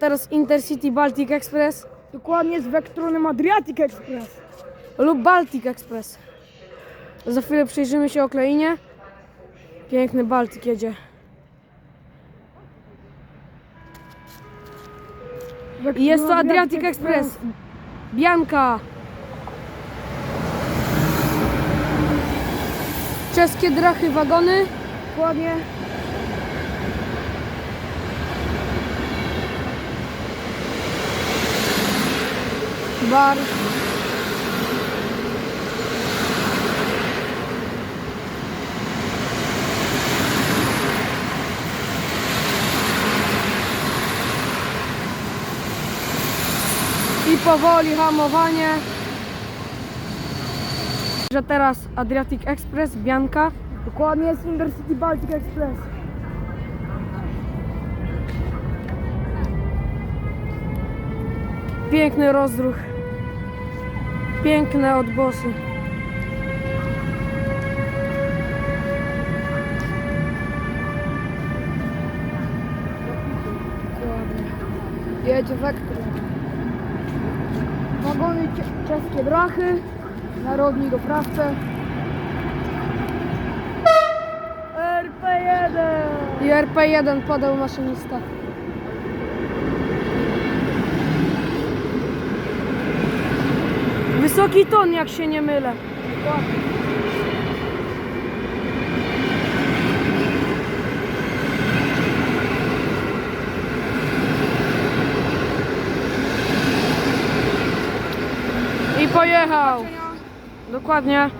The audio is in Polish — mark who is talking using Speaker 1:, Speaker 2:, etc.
Speaker 1: Teraz Intercity Baltic Express
Speaker 2: Dokładnie z Vectronem Adriatic Express.
Speaker 1: lub Baltic Express. Za chwilę przyjrzymy się okleinie. Piękny Baltic jedzie. I jest to Adriatic Express. Bianka. Czeskie drachy wagony.
Speaker 2: Dokładnie.
Speaker 1: Bar. I powoli hamowanie. Że teraz Adriatic Express, Bianka.
Speaker 2: Dokładnie z Intercity Baltic Express.
Speaker 1: Piękny rozruch. Piękne odgłosy.
Speaker 2: Dokładnie. Jedzie Vectron. Wagony czeskie drachy. Narodni doprawcze. RP1.
Speaker 1: I RP1 podał maszynista. Wysoki ton, jak się nie mylę. I pojechał. Dokładnie.